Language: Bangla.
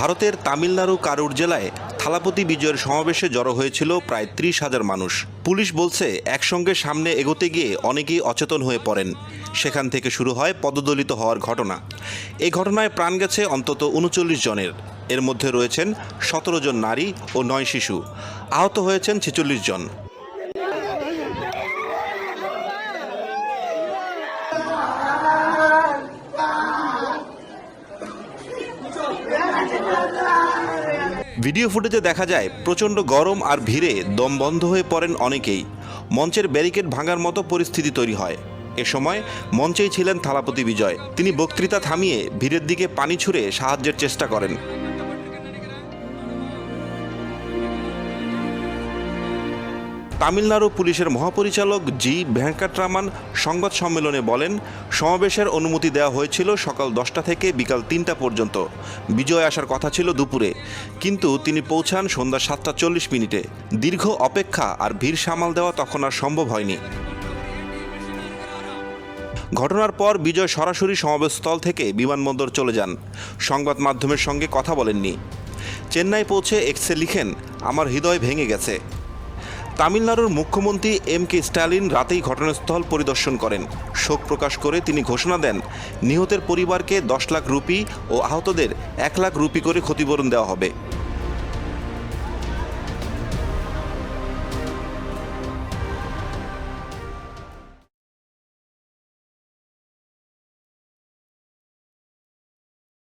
ভারতের তামিলনাড়ু কারুর জেলায় থালাপতি বিজয়ের সমাবেশে জড়ো হয়েছিল প্রায় ত্রিশ হাজার মানুষ। পুলিশ বলছে, একসঙ্গে সামনে এগোতে গিয়ে অনেকেই অচেতন হয়ে পড়েন। সেখান থেকে শুরু হয় পদদলিত হওয়ার ঘটনা। এই ঘটনায় প্রাণ গেছে অন্তত উনচল্লিশ জনের। এর মধ্যে রয়েছেন সতেরো জন নারী ও নয় শিশু। আহত হয়েছেন ছেচল্লিশ জন। ভিডিও ফুটেজে দেখা যায়, প্রচণ্ড গরম আর ভিড়ে দম বন্ধ হয়ে পড়েন অনেকেই। মঞ্চের ব্যারিকেড ভাঙার মতো পরিস্থিতি তৈরি হয়। এ সময় মঞ্চেই ছিলেন থালাপতি বিজয়। তিনি বক্তৃতা থামিয়ে ভিড়ের দিকে পানি ছুঁড়ে সাহায্যের চেষ্টা করেন। তামিলনাড়ু পুলিশের মহাপরিচালক জি ভেঙ্কাটরামান সংবাদ সম্মেলনে বলেন, সমাবেশের অনুমতি দেওয়া হয়েছিল সকাল দশটা থেকে বিকাল তিনটা পর্যন্ত। বিজয় আসার কথা ছিল দুপুরে, কিন্তু তিনি পৌঁছান সন্ধ্যা সাতটা চল্লিশ মিনিটে। দীর্ঘ অপেক্ষা আর ভিড় সামাল দেওয়া তখন আর সম্ভব হয়নি। ঘটনার পর বিজয় সরাসরি সমাবেশস্থল থেকে বিমানবন্দর চলে যান। সংবাদ মাধ্যমের সঙ্গে কথা বলেননি। চেন্নাই পৌঁছে এক্সে লিখেন, আমার হৃদয় ভেঙে গেছে। তামিলনাড়ুর মুখ্যমন্ত্রী এম কে স্ট্যালিন রাতেই ঘটনাস্থল পরিদর্শন করেন। শোক প্রকাশ করে তিনি ঘোষণা দেন, নিহতের পরিবারকে দশ লাখ রুপি ও আহতদের এক লাখ রুপি করে ক্ষতিপূরণ দেওয়া হবে।